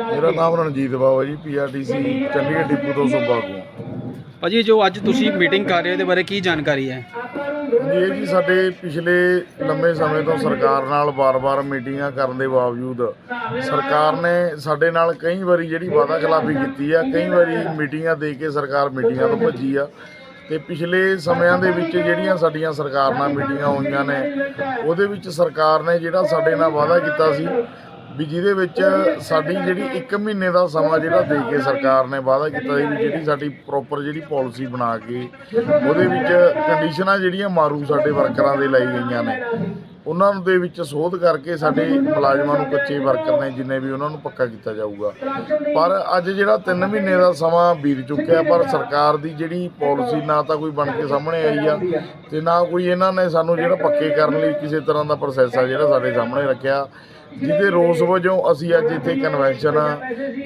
ਮੇਰਾ ਨਾਮ Ranjit Bawa ji PRTC Chandigarh depot ਤੋਂ ਸੂਬਾ ਕੋ ਭਾਜੀ ਜੋ ਅੱਜ ਤੁਸੀਂ ਮੀਟਿੰਗ ਕਰ ਰਹੇ ਹੋ ਇਹਦੇ ਬਾਰੇ ਕੀ ਜਾਣਕਾਰੀ ਹੈ? ਜੀ ਇਹ ਜੀ ਸਾਡੇ ਪਿਛਲੇ ਲੰਮੇ ਸਮੇਂ ਤੋਂ ਸਰਕਾਰ ਨਾਲ ਬਾਰ-ਬਾਰ ਮੀਟਿੰਗਾਂ ਕਰਨ ਦੇ ਬਾਵਜੂਦ ਸਰਕਾਰ ਨੇ ਸਾਡੇ ਨਾਲ ਕਈ ਵਾਰੀ ਜਿਹੜੀ ਵਾਅਦਾ ਖਿਲਾਫੀ ਕੀਤੀ ਆ ਕਈ ਵਾਰੀ ਮੀਟਿੰਗਾਂ ਦੇ ਕੇ ਸਰਕਾਰ ਮੀਟਿੰਗਾਂ ਤੋਂ ਭੱਜੀ ਆ। ਤੇ ਪਿਛਲੇ ਸਮਿਆਂ ਦੇ ਵਿੱਚ ਜਿਹੜੀਆਂ ਸਾਡੀਆਂ ਸਰਕਾਰ ਨਾਲ ਮੀਟਿੰਗਾਂ ਹੋਈਆਂ ਨੇ ਉਹਦੇ ਵਿੱਚ ਸਰਕਾਰ ਨੇ ਜਿਹੜਾ ਸਾਡੇ ਨਾਲ ਵਾਅਦਾ ਕੀਤਾ ਸੀ ਵੀ ਜਿਹਦੇ ਵਿੱਚ ਸਾਡੀ ਜਿਹੜੀ 1 ਮਹੀਨੇ ਦਾ ਸਮਾਂ ਜਿਹੜਾ ਦੇ ਕੇ ਸਰਕਾਰ ਨੇ ਵਾਅਦਾ ਕੀਤਾ ਸੀ ਵੀ ਜਿਹੜੀ ਸਾਡੀ ਪ੍ਰੋਪਰ ਜਿਹੜੀ ਪਾਲਿਸੀ ਬਣਾ ਕੇ ਉਹਦੇ ਵਿੱਚ ਕੰਡੀਸ਼ਨਾਂ ਜਿਹੜੀਆਂ ਮਾਰੂ ਸਾਡੇ ਵਰਕਰਾਂ ਦੇ ਲਈ ਗਈਆਂ ਨੇ। ਉਹਨਾਂ ਦੇ ਵਿੱਚ ਸੋਧ ਕਰਕੇ ਸਾਡੇ ਮੁਲਾਜ਼ਮਾਂ ਨੂੰ ਕੱਚੇ ਵਰਕਰ ਨੇ ਜਿੰਨੇ ਵੀ ਉਹਨਾਂ ਨੂੰ ਪੱਕਾ ਕੀਤਾ ਜਾਊਗਾ। ਪਰ ਅੱਜ ਜਿਹੜਾ 3 ਮਹੀਨੇ ਦਾ ਸਮਾਂ ਬੀਤ ਚੁੱਕਿਆ, ਪਰ ਸਰਕਾਰ ਦੀ ਜਿਹੜੀ ਪਾਲਿਸੀ ਨਾ ਤਾਂ ਕੋਈ ਬਣ ਕੇ ਸਾਹਮਣੇ ਆਈ ਆ ਤੇ ਨਾ ਕੋਈ ਇਹਨਾਂ ਨੇ ਸਾਨੂੰ ਜਿਹੜਾ ਪੱਕੇ ਕਰਨ ਲਈ ਕਿਸੇ ਤਰ੍ਹਾਂ ਦਾ ਪ੍ਰੋਸੈਸ ਆ ਜਿਹੜਾ ਸਾਡੇ ਸਾਹਮਣੇ ਰੱਖਿਆ। ਜਿਹਦੇ ਰੋਸ ਵਜੋਂ ਅਸੀਂ ਅੱਜ ਇੱਥੇ ਕਨਵੈਨਸ਼ਨ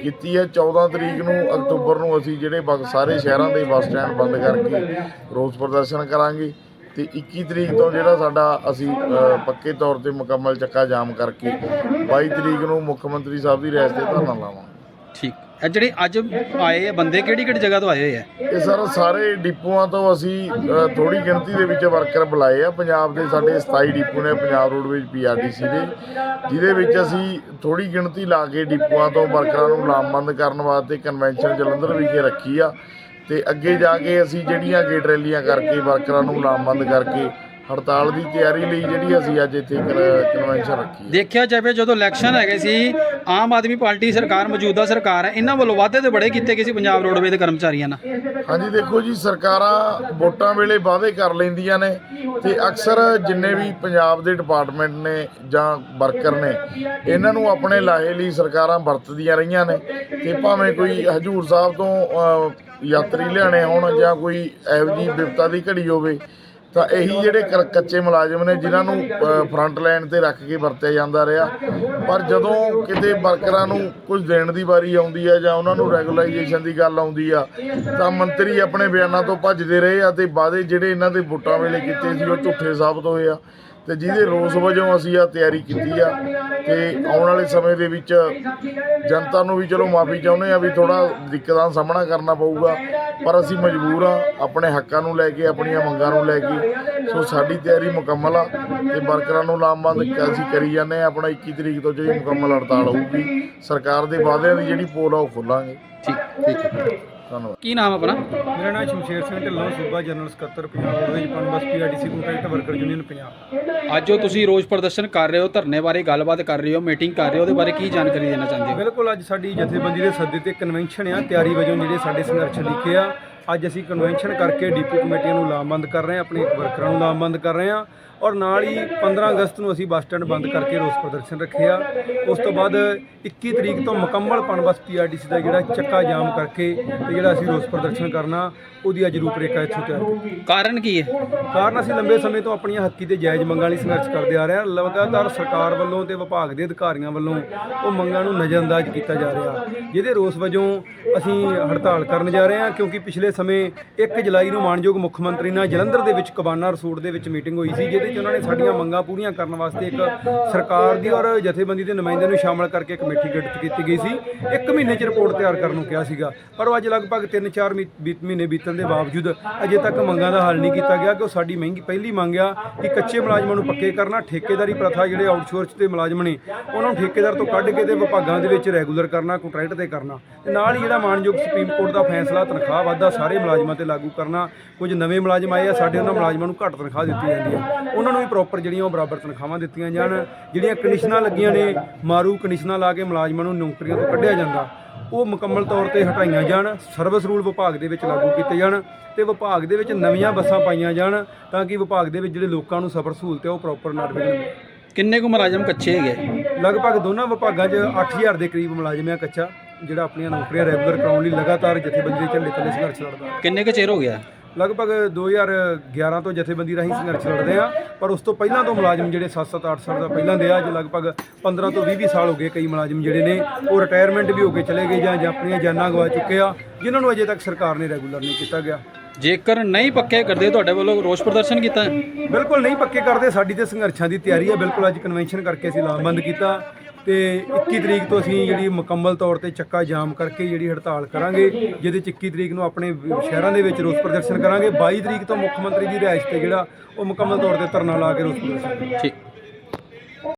ਕੀਤੀ ਹੈ। 14 ਤਰੀਕ ਨੂੰ ਅਕਤੂਬਰ ਨੂੰ ਅਸੀਂ ਜਿਹੜੇ ਬਗ- ਸਾਰੇ ਸ਼ਹਿਰਾਂ ਦੇ ਬੱਸ ਸਟੈਂਡ ਬੰਦ ਕਰਕੇ ਰੋਸ ਪ੍ਰਦਰਸ਼ਨ ਕਰਾਂਗੇ। ਤੇ 21 ਤਰੀਕ ਤੋਂ ਜਿਹੜਾ ਸਾਡਾ ਅਸੀਂ ਪੱਕੇ ਤੌਰ ਤੇ ਮੁਕੰਮਲ ਚੱਕਾ ਜਾਮ ਕਰਕੇ 22 ਤਰੀਕ ਨੂੰ ਮੁੱਖ ਮੰਤਰੀ ਸਾਹਿਬ ਦੀ ਰਿਹਾਇਸ਼ ਤੇ ਧਰਨਾ ਲਾਵਾਂਗੇ। ਠੀਕ। ਇਹ ਜਿਹੜੇ ਅੱਜ ਆਏ ਆ ਬੰਦੇ ਕਿਹੜੀ ਕਿਹੜੀ ਜਗ੍ਹਾ ਤੋਂ ਆਏ ਹੋਏ ਆ? ਇਹ ਸਰ ਸਾਰੇ ਡਿਪੂਆਂ ਤੋਂ ਅਸੀਂ ਥੋੜੀ ਗਿਣਤੀ ਦੇ ਵਿੱਚ ਵਰਕਰ ਬੁਲਾਏ ਆ। ਪੰਜਾਬ ਦੇ ਸਾਡੇ 27 ਡਿਪੂ ਨੇ ਪੰਜਾਬ ਰੋਡਵੇਜ਼ ਪੀਆਰਟੀਸੀ ਦੇ। ਜਿਹਦੇ ਵਿੱਚ ਅਸੀਂ ਥੋੜੀ ਗਿਣਤੀ ਲਾ ਕੇ ਡਿਪੂਆਂ ਤੋਂ ਵਰਕਰਾਂ ਨੂੰ ਲਾਮਬੰਦ ਕਰਨ ਵਾਸਤੇ ਕਨਵੈਨਸ਼ਨ ਜਲੰਧਰ ਵਿਖੇ ਰੱਖੀ ਆ। ਤੇ ਅੱਗੇ ਜਾ ਕੇ ਅਸੀਂ ਜਿਹੜੀਆਂ ਗੇਟ ਰੈਲੀਆਂ ਕਰਕੇ ਵਰਕਰਾਂ ਨੂੰ ਲਾਮਬੰਦ ਕਰਕੇ ਹੜਤਾਲ ਦੀ ਤਿਆਰੀ ਲਈ ਜਿਹੜੀ ਅਸੀਂ ਅੱਜ ਇੱਥੇ ਕਨਵੈਨਸ਼ਨ ਰੱਖੀ ਹੈ। ਦੇਖਿਆ ਜਾਵੇ ਜਦੋਂ ਇਲੈਕਸ਼ਨ ਹੈਗੇ ਸੀ ਆਮ ਆਦਮੀ ਪਾਰਟੀ ਸਰਕਾਰ ਮੌਜੂਦਾ ਸਰਕਾਰ ਹੈ ਇਹਨਾਂ ਵੱਲੋਂ ਵਾਅਦੇ ਤੇ ਬੜੇ ਕੀਤੇ ਗਏ ਸੀ ਪੰਜਾਬ ਰੋਡਵੇਜ਼ ਦੇ ਕਰਮਚਾਰੀਆਂ ਨਾਲ। ਹਾਂਜੀ ਦੇਖੋ ਜੀ ਸਰਕਾਰਾਂ ਵੋਟਾਂ ਵੇਲੇ ਵਾਅਦੇ ਕਰ ਲੈਂਦੀਆਂ ਨੇ ਤੇ ਅਕਸਰ ਜਿੰਨੇ ਵੀ ਪੰਜਾਬ ਦੇ ਡਿਪਾਰਟਮੈਂਟ ਨੇ ਜਾਂ ਵਰਕਰ ਨੇ ਇਹਨਾਂ ਨੂੰ ਆਪਣੇ ਲਾਹੇ ਲਈ ਸਰਕਾਰਾਂ ਵਰਤਦੀਆਂ ਰਹੀਆਂ ਨੇ ਤੇ ਭਾਵੇਂ ਕੋਈ ਹਜੂਰ ਸਾਹਿਬ ਤੋਂ ਯਾਤਰੀ ਲਿਆਣੇ ਹੋਣ ਜਾਂ ਕੋਈ ਇਹੋ ਜਿਹੀ ਵਿਪਤਾ ਦੀ ਘੜੀ ਹੋਵੇ ਤਾਂ ਇਹੀ ਜਿਹੜੇ ਕ- ਕੱਚੇ ਮੁਲਾਜ਼ਮ ਨੇ, ਜਿਨ੍ਹਾਂ ਨੂੰ ਫਰੰਟ ਲਾਈਨ ਤੇ ਰੱਖ ਕੇ ਵਰਤਿਆ ਜਾਂਦਾ ਰਿਹਾ। ਪਰ ਜਦੋਂ ਕਿਤੇ ਵਰਕਰਾਂ ਨੂੰ ਕੁਝ ਦੇਣ ਦੀ ਵਾਰੀ ਆਉਂਦੀ ਹੈ ਜਾਂ ਉਹਨਾਂ ਨੂੰ ਰੈਗੂਲਾਈਜੇਸ਼ਨ ਦੀ ਗੱਲ ਆਉਂਦੀ ਆ, ਤਾਂ ਮੰਤਰੀ ਆਪਣੇ ਬਿਆਨਾਂ ਤੋਂ ਭੱਜਦੇ ਰਹੇ ਆ ਤੇ ਵਾਅਦੇ ਜਿਹੜੇ ਇਹਨਾਂ ਦੇ ਵੋਟਾਂ ਵੇਲੇ ਕੀਤੇ ਸੀ, ਉਹ ਝੂਠੇ ਸਾਬਤ ਹੋਏ ਆ। ਤੇ ਜਿਹਦੇ ਰੋਸ ਵਜੋਂ ਅਸੀਂ ਆ ਤਿਆਰੀ ਕੀਤੀ ਆ ਤੇ ਆਉਣ ਵਾਲੇ ਸਮੇਂ ਦੇ ਵਿੱਚ ਜਨਤਾ ਨੂੰ ਵੀ ਚਲੋ ਮਾਫੀ ਚਾਹੁੰਦੇ ਆ ਵੀ ਥੋੜਾ ਦਿੱਕਤਾਂ ਦਾ ਸਾਹਮਣਾ ਕਰਨਾ ਪਊਗਾ, ਪਰ ਅਸੀਂ ਮਜਬੂਰ ਆ ਆਪਣੇ ਹੱਕਾਂ ਨੂੰ ਲੈ ਕੇ, ਆਪਣੀਆਂ ਮੰਗਾਂ ਨੂੰ ਲੈ ਕੇ। ਸੋ ਸਾਡੀ ਤਿਆਰੀ ਮੁਕੰਮਲ ਆ ਤੇ ਵਰਕਰਾਂ ਨੂੰ ਲਾਮਬੰਦ ਅਸੀਂ ਕਰੀ ਜਾਂਦੇ ਆ, ਆਪਣਾ 21 ਤਰੀਕ ਤੋਂ ਜਿਹੜੀ ਮੁਕੰਮਲ ਹੜਤਾਲ ਹੋਊਗੀ, ਸਰਕਾਰ ਦੇ ਵਾਅਦਿਆਂ ਦੀ ਜਿਹੜੀ ਪੋਲ ਆ ਉਹ ਖੋਲਾਂਗੇ। ਠੀਕ ਠੀਕ ਹੈ। ਧੰਨਵਾਦ। ਕੀ ਨਾਮ ਆਪਣਾ? ਮੇਰਾ ਨਾਮ ਸ਼ਮਸ਼ੇਰ ਸਿੰਘ ਢਿੱਲੋਂ ਸੂਬਾ ਜਨਰਲ ਸਕੱਤਰ Punjab roadways Punbus PRDC contract worker union Punjab. ਅੱਜ ਜੋ ਤੁਸੀਂ ਰੋਸ ਪ੍ਰਦਰਸ਼ਨ ਕਰ ਰਹੇ ਹੋ ਧਰਨੇ ਬਾਰੇ ਗੱਲਬਾਤ ਕਰ ਰਹੇ ਹੋ ਮੀਟਿੰਗ ਕਰ ਰਹੇ ਹੋ ਉਹਦੇ ਬਾਰੇ ਕੀ ਜਾਣਕਾਰੀ ਦੇਣਾ ਚਾਹੁੰਦੇ ਹੋ? ਬਿਲਕੁਲ ਅੱਜ ਸਾਡੀ ਜਥੇਬੰਦੀ ਦੇ ਸੱਦੇ ਤੇ ਕਨਵੈਨਸ਼ਨ ਆ ਤਿਆਰੀ ਵਜੋਂ ਜਿਹੜੇ ਸਾਡੇ ਸੰਘਰਸ਼ ਲਿਖੇ ਆ ਅੱਜ ਅਸੀਂ ਕਨਵੈਨਸ਼ਨ ਕਰਕੇ ਡੀਪੂ ਕਮੇਟੀਆਂ ਨੂੰ ਲਾਮਬੰਦ ਕਰ ਰਹੇ ਹਾਂ ਆਪਣੇ ਵਰਕਰਾਂ ਨੂੰ ਲਾਮਬੰਦ ਕਰ ਰਹੇ ਹਾਂ ਔਰ ਨਾਲ ਹੀ 15 ਅਗਸਤ ਨੂੰ ਅਸੀਂ ਬੱਸ ਸਟੈਂਡ ਬੰਦ ਕਰਕੇ ਰੋਸ ਪ੍ਰਦਰਸ਼ਨ ਰੱਖਿਆ ਉਸ ਤੋਂ ਬਾਅਦ 21 ਤਰੀਕ ਤੋਂ ਮੁਕੰਮਲ ਪਨਬਸ ਪੀਆਰਡੀਸੀ ਦਾ ਜਿਹੜਾ ਚੱਕਾ ਜਾਮ ਕਰਕੇ ਤੇ ਜਿਹੜਾ ਅਸੀਂ ਰੋਸ ਪ੍ਰਦਰਸ਼ਨ ਕਰਨਾ ਉਹਦੀ ਅੱਜ ਰੂਪਰੇਖਾ ਇੱਥੋਂ ਤਿਆਰ ਕਾਰਨ ਕੀ ਹੈ? ਕਾਰਨ ਅਸੀਂ ਲੰਬੇ ਸਮੇਂ ਤੋਂ ਆਪਣੀਆਂ ਹੱਕੀ ਤੇ ਜਾਇਜ਼ ਮੰਗਾਂ ਲਈ ਸੰਘਰਸ਼ ਕਰਦੇ ਆ ਰਹੇ ਹਾਂ। ਲਗਾਤਾਰ ਸਰਕਾਰ ਵੱਲੋਂ ਤੇ ਵਿਭਾਗ ਦੇ ਅਧਿਕਾਰੀਆਂ ਵੱਲੋਂ ਉਹ ਮੰਗਾਂ ਨੂੰ ਨਜ਼ਰਅੰਦਾਜ਼ ਕੀਤਾ ਜਾ ਰਿਹਾ। ਜਿਹਦੇ ਰੋਸ ਵਜੋਂ ਅਸੀਂ ਹੜਤਾਲ ਕਰਨ ਜਾ ਰਹੇ ਹਾਂ ਕਿਉਂਕਿ ਪਿਛਲੇ ਸਮੇਂ 1 ਜੁਲਾਈ ਨੂੰ ਮਾਨਯੋਗ ਮੁੱਖ ਮੰਤਰੀ ਨਾਲ ਜਲੰਧਰ ਦੇ ਵਿੱਚ ਕਬਾਨਾ ਰਸੂਟ ਦੇ ਵਿੱਚ ਮੀਟਿੰਗ ਹੋਈ ਸੀ, ਜਿਹਦੇ 'ਚ ਉਹਨਾਂ ਨੇ ਸਾਡੀਆਂ ਮੰਗਾਂ ਪੂਰੀਆਂ ਕਰਨ ਵਾਸਤੇ ਇੱਕ ਸਰਕਾਰ ਦੀ ਔਰ ਜਥੇਬੰਦੀ ਦੇ ਨੁਮਾਇੰਦਿਆਂ ਨੂੰ ਸ਼ਾਮਲ ਕਰਕੇ ਕਮੇਟੀ ਗਠਿਤ ਕੀਤੀ ਗਈ ਸੀ। ਇੱਕ ਮਹੀਨੇ 'ਚ ਰਿਪੋਰਟ ਤਿਆਰ ਕਰਨ ਨੂੰ ਕਿਹਾ ਸੀਗਾ, ਪਰ ਉਹ ਅੱਜ ਲਗਭਗ 3-4 ਮਹੀਨੇ ਬੀਤਣ ਦੇ ਬਾਵਜੂਦ ਅਜੇ ਤੱਕ ਮੰਗਾਂ ਦਾ ਹੱਲ ਨਹੀਂ ਕੀਤਾ ਗਿਆ ਕਿ ਉਹ ਸਾਡੀ ਮਹਿੰਗੀ ਪਹਿਲੀ ਮੰਗ ਆ ਕਿ ਕੱਚੇ ਮੁਲਾਜ਼ਮਾਂ ਨੂੰ ਪੱਕੇ ਕਰਨਾ। ਠੇਕੇਦਾਰੀ ਪ੍ਰਥਾ ਜਿਹੜੇ ਆਊਟਸੋਰਸ ਤੇ ਮੁਲਾਜ਼ਮ ਨੇ, ਉਹਨਾਂ ਨੂੰ ਠੇਕੇਦਾਰ ਤੋਂ ਕੱਢ ਕੇ ਤੇ ਵਿਭਾਗਾਂ ਦੇ ਵਿੱਚ ਰੈਗੂਲਰ ਕਰਨਾ ਕੰਟਰੈਕਟ ਤੇ ਕਰਨਾ। ਤੇ ਨਾਲ ਹੀ ਜਿਹੜਾ ਮਾਨਯੋਗ ਸੁਪਰੀਮ ਕੋਰਟ ਦਾ ਫੈਸਲਾ ਤਨਖਾਹ ਵਾਧਾ ਸਾਰੇ ਮੁਲਾਜ਼ਮਾਂ ਤੇ ਲਾਗੂ ਕਰਨਾ ਕੁਝ ਨਵੇਂ ਮੁਲਾਜ਼ਮ ਆਏ ਆ ਸਾਡੇ ਉਹਨਾਂ ਮੁਲਾਜ਼ਮਾਂ ਨੂੰ ਘੱਟ ਤਨਖਾਹ ਦਿੱਤੀ ਜਾਂਦੀ ਹੈ ਉਹਨਾਂ ਨੂੰ ਵੀ ਪ੍ਰੋਪਰ ਜਿਹੜੀਆਂ ਉਹ ਬਰਾਬਰ ਤਨਖਾਹਾਂ ਦਿੱਤੀਆਂ ਜਾਣ ਜਿਹੜੀਆਂ ਕੰਡੀਸ਼ਨਾਂ ਲੱਗੀਆਂ ਨੇ ਮਾਰੂ ਕੰਡੀਸ਼ਨਾਂ ਲਾ ਕੇ ਮੁਲਾਜ਼ਮਾਂ ਨੂੰ ਨੌਕਰੀਆਂ ਤੋਂ ਕੱਢਿਆ ਜਾਂਦਾ। ਉਹ ਮੁਕੰਮਲ ਤੌਰ ਤੇ ਹਟਾਈਆਂ ਜਾਣ ਸਰਵਿਸ ਰੂਲ ਵਿਭਾਗ ਦੇ ਵਿੱਚ ਲਾਗੂ ਕੀਤੇ ਜਾਣ ਤੇ ਵਿਭਾਗ ਦੇ ਵਿੱਚ ਨਵੀਆਂ ਬੱਸਾਂ ਪਾਈਆਂ ਜਾਣ ਤਾਂ ਕਿ ਵਿਭਾਗ ਦੇ ਵਿੱਚ ਜਿਹੜੇ ਲੋਕਾਂ ਨੂੰ ਸਫ਼ਰ ਸਹੂਲਤ ਹੈ ਉਹ ਪ੍ਰੋਪਰ ਨਿਰਵਿਘਨ ਮਿਲੇ। ਕਿੰਨੇ ਕੁ ਮੁਲਾਜ਼ਮ ਕੱਚੇ ਹੈਗੇ? ਲਗਭਗ ਦੋਨਾਂ ਵਿਭਾਗਾਂ 'ਚ 8000 ਦੇ ਕਰੀਬ ਮੁਲਾਜ਼ਮ ਆ ਕੱਚਾ। ਜਿਹੜਾ ਆਪਣੀਆਂ ਨੌਕਰੀਆਂ ਰੈਗੂਲਰ ਕਰਾਉਣ ਲਈ ਲਗਾਤਾਰ ਜਥੇਬੰਦੀ ਦੇ ਝੰਡੇ ਥੱਲੇ ਸੰਘਰਸ਼ ਲੜਦਾ। ਕਿੰਨੇ ਕੁ ਚਿਰ ਹੋ ਗਿਆ? ਲਗਭਗ 2011 ਤੋਂ ਜਥੇਬੰਦੀ ਰਾਹੀਂ ਸੰਘਰਸ਼ ਲੜਦੇ ਆ ਪਰ ਉਸ ਤੋਂ ਪਹਿਲਾਂ ਤੋਂ ਮੁਲਾਜ਼ਮ ਜਿਹੜੇ 7-7 8 ਸਾਲ ਦਾ ਪਹਿਲਾਂ ਦੇ ਆ ਅੱਜ ਲਗਭਗ 15 ਤੋਂ 20 ਸਾਲ ਹੋ ਗਏ ਕਈ ਮੁਲਾਜ਼ਮ ਜਿਹੜੇ ਨੇ ਉਹ ਰਿਟਾਇਰਮੈਂਟ ਵੀ ਹੋ ਕੇ ਚਲੇ ਗਏ ਜਾਂ ਜਾਂ ਆਪਣੀਆਂ ਜਾਨਾਂ ਗਵਾ ਚੁੱਕੇ ਆ ਜਿਨ੍ਹਾਂ ਨੂੰ ਅਜੇ ਤੱਕ ਸਰਕਾਰ ਨੇ ਰੈਗੂਲਰ ਨਹੀਂ ਕੀਤਾ ਗਿਆ। ਜੇਕਰ ਨਹੀਂ ਪੱਕੇ ਕਰਦੇ ਤੁਹਾਡੇ ਵੱਲੋਂ ਰੋਸ ਪ੍ਰਦਰਸ਼ਨ ਕੀਤਾ? ਬਿਲਕੁਲ ਨਹੀਂ ਪੱਕੇ ਕਰਦੇ ਸਾਡੀ ਤੇ ਸੰਘਰਸ਼ਾਂ ਦੀ ਤਿਆਰੀ ਹੈ ਬਿਲਕੁਲ ਅੱਜ ਕਨਵੈਨਸ਼ਨ ਕਰਕੇ ਅਸੀਂ ਲਾਮਬੰਦ ਕੀਤਾ। ਤੇ ਤੇ 21 ਤਰੀਕ ਤੋਂ ਅਸੀਂ ਜਿਹੜੀ ਮੁਕੰਮਲ ਤੌਰ ਤੇ ਚੱਕਾ ਜਾਮ ਕਰਕੇ ਜਿਹੜੀ ਹੜਤਾਲ ਕਰਾਂਗੇ, ਜਿਹਦੇ 'ਚ 21 ਤਰੀਕ ਨੂੰ ਆਪਣੇ ਸ਼ਹਿਰਾਂ ਦੇ ਵਿੱਚ ਰੋਸ ਪ੍ਰਦਰਸ਼ਨ ਕਰਾਂਗੇ। 22 ਤਰੀਕ ਤੋਂ ਮੁੱਖ ਮੰਤਰੀ ਦੀ ਰਿਹਾਇਸ਼ ਤੇ ਜਿਹੜਾ ਉਹ ਮੁਕੰਮਲ ਤੌਰ ਤੇ ਧਰਨਾ ਲਾ ਕੇ ਰੋਸ ਪ੍ਰਦਰਸ਼ਨ ਠੀਕ।